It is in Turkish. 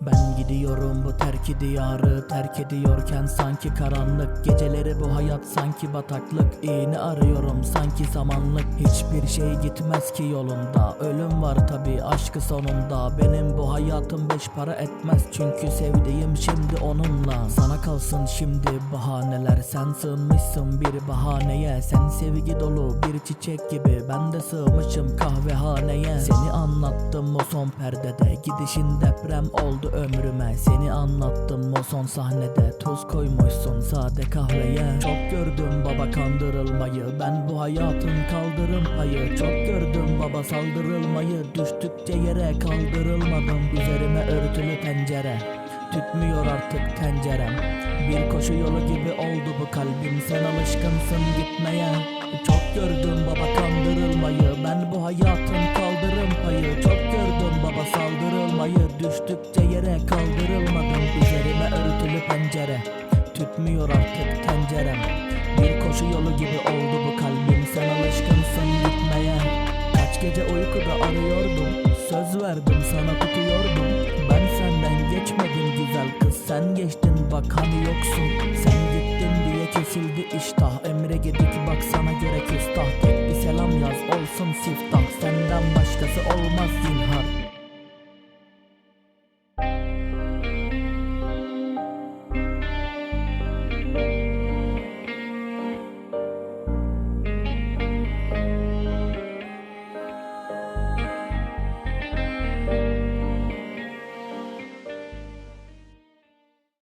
Bandung. Gidiyorum bu terk diyarı. Terk ediyorken sanki karanlık. Geceleri bu hayat sanki bataklık. İğne arıyorum sanki samanlık. Hiçbir şey gitmez ki yolunda. Ölüm var tabi aşkı sonunda. Benim bu hayatım beş para etmez. Çünkü sevdiğim şimdi onunla. Sana kalsın şimdi bahaneler. Sen sığınmışsın bir bahaneye. Sen sevgi dolu bir çiçek gibi. Ben de sığmışım kahvehaneye. Seni anlattım o son perdede. Gidişin deprem oldu ömrüme Seni anlattım o son sahnede. Tuz koymuşsun sade kahveye. Çok gördüm baba kandırılmayı. Ben bu hayatın kaldırım payı Çok gördüm baba saldırılmayı. Düştükçe yere kaldırılmadım. Üzerime örtülü pencere Tütmüyor artık tencerem Bir koşu yolu gibi oldu bu kalbim. Sen alışkınsın gitmeye. Çok gördüm baba kandırılmayı. Ben bu hayatın saldırılmayı Düştükçe yere kaldırılmadım Üzerime örtülü pencere. Tütmüyor artık tencerem Bir koşu yolu gibi oldu bu kalbim. Sen alışkınsın gitmeye. Kaç gece uykuda arıyordum Söz verdim sana tutuyordum Ben senden geçmedim güzel kız Sen geçtin bak hani yoksun. Sen gittin diye kesildi iştah. Emre gedik bak sana göre küstah. Tek bir selam yaz olsun siftah. Senden başkası olmaz zinhar